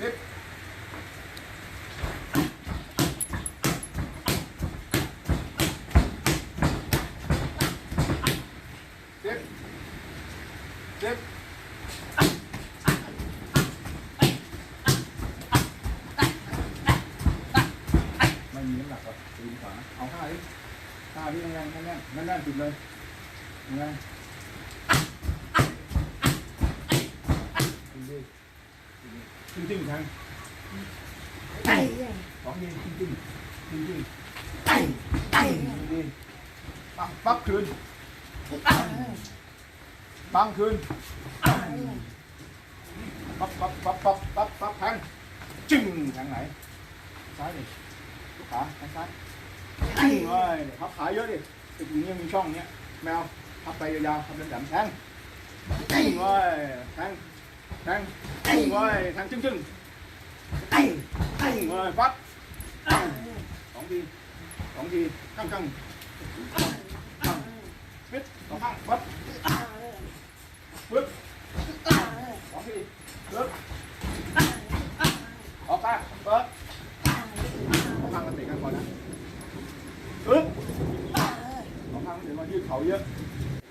สิบสิบสิบไม่มีน้ำหนักหรอกตีนขวาเอาข้าดิข้าดิแรงๆแน่นๆแน่นๆติดเลยแรงๆ จริงๆจริงๆแทงสองยิงจริงๆจริงๆดีปังปั๊บคืนปังคืนปั๊บปั๊บปั๊บปั๊บปั๊บปั๊บแทงจึ้งแทงไหนซ้ายดิขาแทงซ้ายจึ้งเลยพับขาเยอะดิติดอย่างนี้มีช่องเนี้ยแมวพับไปยาวๆทำเป็นแหลมแทงจึ้งเลยแทง แทงจึ้งเลยแทงจึ้งจึ้งจึ้งเลยปั๊บสองทีสองทีกั้งกั้งกั้งปิดสองข้างปั๊บปึ๊บสองทีปึ๊บออกข้างเปิดออกข้างกันเตะกันก่อนนะปึ๊บออกข้างเดี๋ยวมายืดเข่าเยอะ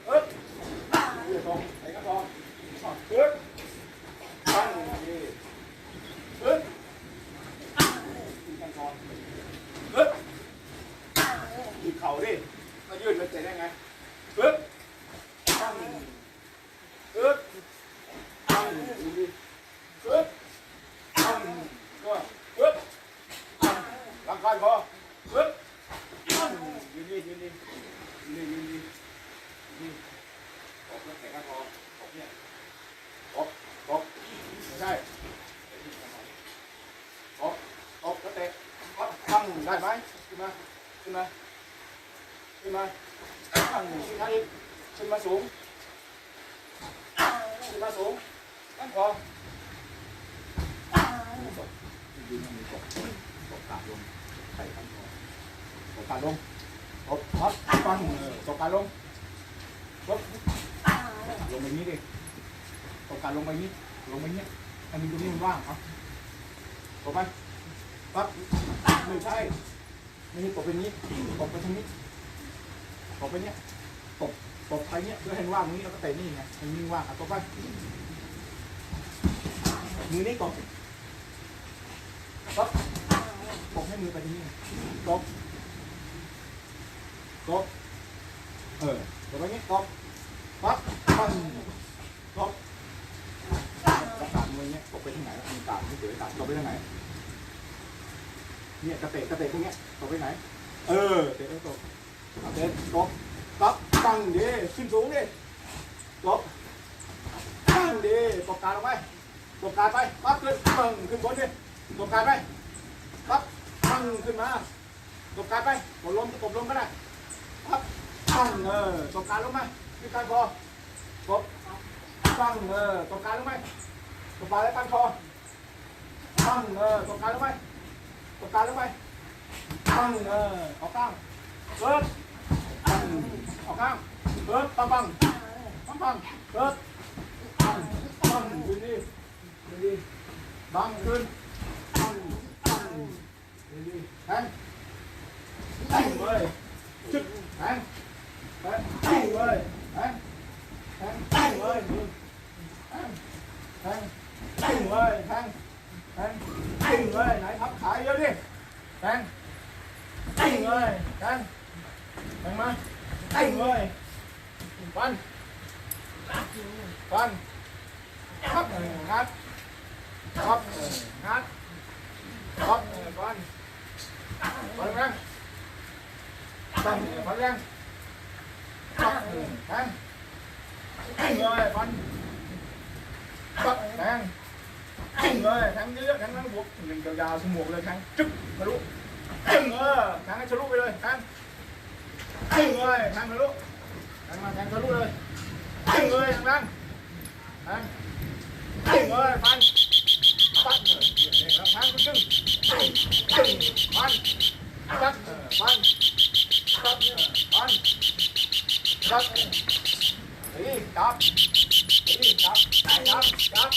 ปึ๊บยืดตรงเตะกันก่อนปึ๊บตั้งดีปึ๊บยืดกันก่อนปึ๊บ ดิมายืดมันเตะได้ไงปึ๊บตั้งปึ๊บตั้งดีปึ๊บตั้งก็ปึ๊บตั้งร่างกายพอปึ๊บตั้งยืนดียืนดียืนดียืนดียืนออกแล้วเตะกันพอออกเนี่ยออกออกไม่ใช่ออกออกแล้วเตะออกตั้งได้ไหมขึ้นมาขึ้นมา ขึ้นมาตั้งขึ้นมาอีกขึ้นมาสูงขึ้นมาสูงตั้งพอยืนมือกดกดขาลงใส่ตั้งพอกดขาลงกดพับตั้งกดขาลงกดลงไปนี้ดิกดขาลงไปนี้ลงไปนี้อันนี้ตรงนี้มันว่างครับกดไปปั๊บไม่ใช่ไม่ใช่กดไปนี้กดไปทางนี้ กดไปเนี้ยกดกดไปเนี้ยเพื่อให้มันว่างนี้แล้วก็เตะนี่ไงให้มันว่างอะกดไปมือนี่กดปั๊บให้มือไปที่นี่กดกดเออกดไปเนี้กดปั๊บปั้งกดแล้วกาดมือเนี้ยกดไปที่ไหนแล้วมีกาดไม่เฉยกาดกดไปที่ไหนเนี่ยกระเตะกระเตะพวกเนี้ยกดไปไหน เออเตะแล้วกด เอาเตะกดปั๊บปั้งดิขึ้นสูงดิกดปั้งดิกดกาลงไปกดกาดไปปั๊บขึ้นปังขึ้นบนดิกดกาดไปปั๊บปั้งขึ้นมากดกาดไปกดลมกดลมก็ได้ปั๊บปั้งเออกดกาดลงมาที่การคอกดปั้งเออกดกาดลงไปกดกาดแล้วตั้งคอปั้งเออกดกาดลงไปกดกาดลงไปปั้งเออออกข้างเปิด ออกข้างเปิดปังปังปังปังเปิดปังปังยืนดียืนดีบังขึ้นปังปังยืนดีแทงแทงเลยจึ๊กแทงแทงแทงเลยแทงแทงแทงเลยแทงแทงแทงเลยแทงแทงแทงเลยไหนพับขาเยอะดิแทงแทงเลยแทงแทงมา แทงเลยฟันฟันพับเอองัดพับเอองัดพับเออฟันฟันแรงฟันเออฟันแรงพับแทงเลยฟันพับแทงเลยแทงเยอะๆแทงนั้นบวกหนึ่งยาวๆสมวกเลยแทงจึ๊บทะลุแทงเออแทงให้ทะลุไปเลยแทง thằng người thằng cái lúc. Thằng mà thằng cái lúc đây. Thằng người thằng đang. Thằng thằng người phan. Phan người để nó phan cái chân thằng thằng phan. Chắc phan. Chắc phan. Chắc đi đập đi đập đập đập